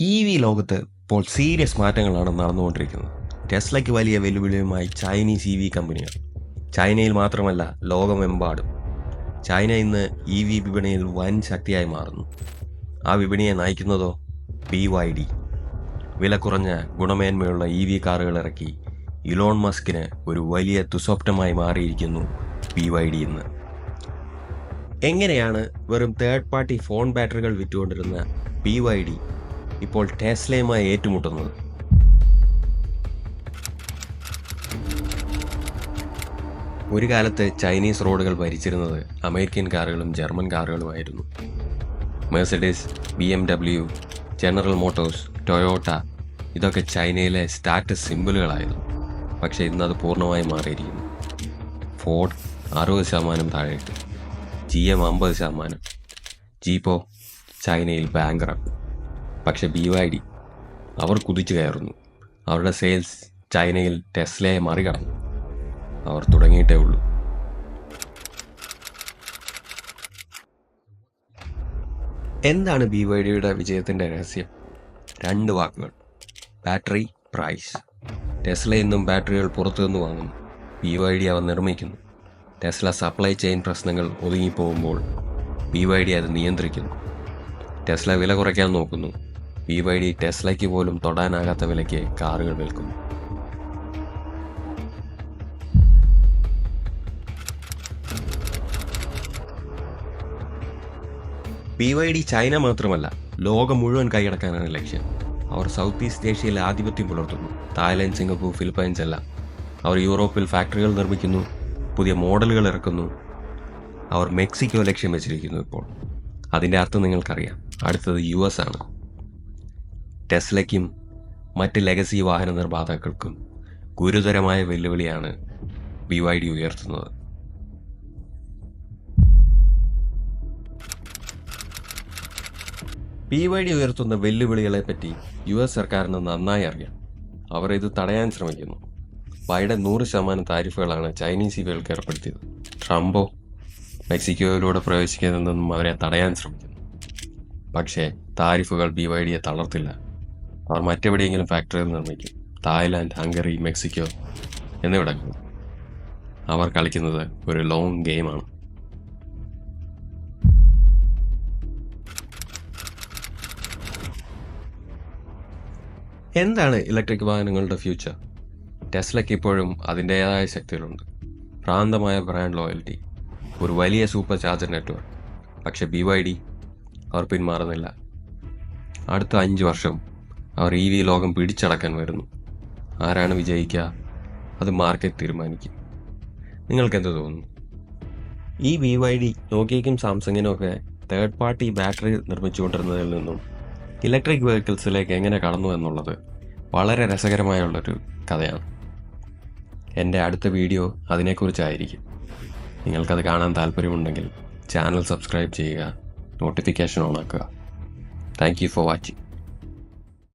E V ലോകത്ത് ഇപ്പോൾ serious മാറ്റങ്ങളാണ് നടന്നുകൊണ്ടിരിക്കുന്നത്. ടെസ്ലയ്ക്ക് വലിയ വെല്ലുവിളിയുമായി ചൈനീസ് ഇ വി കമ്പനികൾ. ചൈനയിൽ മാത്രമല്ല ലോകമെമ്പാടും. ചൈന ഇന്ന് ഇ വി വിപണിയിൽ വൻ ശക്തിയായി മാറുന്നു. ആ വിപണിയെ നയിക്കുന്നതോ? B Y D. വില കുറഞ്ഞ ഗുണമേന്മയുള്ള ഇ വി കാറുകൾ ഇറക്കി ഇലോൺ മസ്കിന് ഒരു വലിയ തുസ്വപ്നമായി മാറിയിരിക്കുന്നു ബി വൈ ഡി ഇന്ന്. എങ്ങനെയാണ് വെറും തേർഡ് പാർട്ടി ഫോൺ ബാറ്ററികൾ വിറ്റുകൊണ്ടിരുന്ന ബി വൈ ഡി ഇപ്പോൾ ടേസ്ലയുമായി ഏറ്റുമുട്ടുന്നത്. ഒരു കാലത്ത് ചൈനീസ് റോഡുകൾ ഭരിച്ചിരുന്നത് അമേരിക്കൻ കാറുകളും German കാറുകളുമായിരുന്നു. Mercedes B M W General Motors Toyota ഇതൊക്കെ ചൈനയിലെ സ്റ്റാറ്റസ് സിമ്പിളുകളായിരുന്നു. പക്ഷേ ഇന്നത് പൂർണമായും മാറിയിരിക്കുന്നു. ഫോർഡ് അറുപത് ശതമാനം താഴെയിട്ട് ജി എം അമ്പത് ശതമാനം. ജീപ്പോ ചൈനയിൽ ബാങ്കറപ്പ്. പക്ഷെ ബി വൈ ഡി അവർ കുതിച്ചു കയറുന്നു. അവരുടെ സെയിൽസ് ചൈനയിൽ ടെസ്ലയെ മറികടന്നു. അവർ തുടങ്ങിയിട്ടേ ഉള്ളൂ. എന്താണ് ബി വൈ ഡിയുടെ വിജയത്തിന്റെ രഹസ്യം? രണ്ട് വാക്കുകൾ. ബാറ്ററി പ്രൈസ് ടെസ്ല എന്നും ബാറ്ററികൾ പുറത്തുനിന്ന് വാങ്ങുന്നു. ബി വൈ ഡി അവ നിർമ്മിക്കുന്നു. ടെസ്ല സപ്ലൈ ചെയിൻ പ്രശ്നങ്ങൾ ഒതുങ്ങിപ്പോകുമ്പോൾ ബി വൈ ഡി അത് നിയന്ത്രിക്കുന്നു. ടെസ്ല വില കുറയ്ക്കാൻ നോക്കുന്നു. ബി വൈ ഡി ടെസ്ലയ്ക്ക് പോലും തൊടാനാകാത്ത വിലയ്ക്ക് കാറുകൾ വിൽക്കുന്നു. ബി വൈ ഡി ചൈന മാത്രമല്ല ലോകം മുഴുവൻ കൈയടക്കാനാണ് ലക്ഷ്യം. അവർ സൗത്ത് ഈസ്റ്റ് ഏഷ്യയിൽ ആധിപത്യം പുലർത്തുന്നു. തായ്ലൻഡ് സിംഗപ്പൂർ ഫിലിപ്പൈൻസ് എല്ലാം. അവർ യൂറോപ്പിൽ ഫാക്ടറികൾ നിർമ്മിക്കുന്നു പുതിയ മോഡലുകൾ ഇറക്കുന്നു. അവർ മെക്സിക്കോ ലക്ഷ്യം വെച്ചിരിക്കുന്നു ഇപ്പോൾ. അതിന്റെ അർത്ഥം നിങ്ങൾക്കറിയാം. അടുത്തത് യു എസ് ആണ്. ടെസ്ലയ്ക്കും മറ്റ് ലെഗസി വാഹന നിർമ്മാതാക്കൾക്കും ഗുരുതരമായ വെല്ലുവിളിയാണ് ബി വൈ ഡി ഉയർത്തുന്നത്. ബി വൈ ഡി ഉയർത്തുന്ന വെല്ലുവിളികളെ പറ്റി യു എസ് സർക്കാരിന് നന്നായി അറിയാം. അവർ ഇത് തടയാൻ ശ്രമിക്കുന്നു. ബൈഡൻ നൂറ് ശതമാനം താരിഫുകളാണ് ചൈനീസ് ഇവകൾക്ക് ഏർപ്പെടുത്തിയത്. ട്രംപോ മെക്സിക്കോയിലൂടെ പ്രവേശിക്കുന്നതിൽ നിന്നും അവരെ തടയാൻ ശ്രമിക്കുന്നു. പക്ഷേ താരിഫുകൾ ബി വൈ ഡിയെ തളർത്തില്ല. അവർ മറ്റെവിടെയെങ്കിലും ഫാക്ടറികൾ നിർമ്മിക്കും. തായ്ലാൻഡ് ഹംഗറി മെക്സിക്കോ എന്നിവിടെ അവർ കളിക്കുന്നത് ഒരു ലോങ് ഗെയിമാണ് എന്താണ് ഇലക്ട്രിക് വാഹനങ്ങളുടെ ഫ്യൂച്ചർ ടെസ്ലയ്ക്ക് ഇപ്പോഴും അതിന്റേതായ ശക്തികളുണ്ട്. ഭ്രാന്തമായ ബ്രാൻഡ് ലോയൽറ്റി ഒരു വലിയ സൂപ്പർ ചാർജർ നെറ്റ്വർക്ക് പക്ഷേ ബി വൈ ഡി അവർ പിന്മാറുന്നില്ല. അടുത്ത അഞ്ച് വർഷം അവർ ഇ വി ലോകം പിടിച്ചടക്കാൻ വരുന്നു. ആരാണ് വിജയിക്കുക? അത് മാർക്കറ്റ് തീരുമാനിക്കും. നിങ്ങൾക്കെന്ത് തോന്നുന്നു? ഈ വി വൈ ഡി നോക്കിയയ്ക്കും സാംസങ്ങിനും ഒക്കെ തേർഡ് പാർട്ടി ബാറ്ററി നിർമ്മിച്ചുകൊണ്ടിരുന്നതിൽ നിന്നും ഇലക്ട്രിക് വെഹിക്കിൾസിലേക്ക് എങ്ങനെ കടന്നു എന്നുള്ളത് വളരെ രസകരമായുള്ളൊരു കഥയാണ്. എന്റെ അടുത്ത വീഡിയോ അതിനെക്കുറിച്ചായിരിക്കും. നിങ്ങൾക്കത് കാണാൻ താല്പര്യമുണ്ടെങ്കിൽ ചാനൽ സബ്സ്ക്രൈബ് ചെയ്യുക നോട്ടിഫിക്കേഷൻ ഓൺ ആക്കുക. Thank you for watching.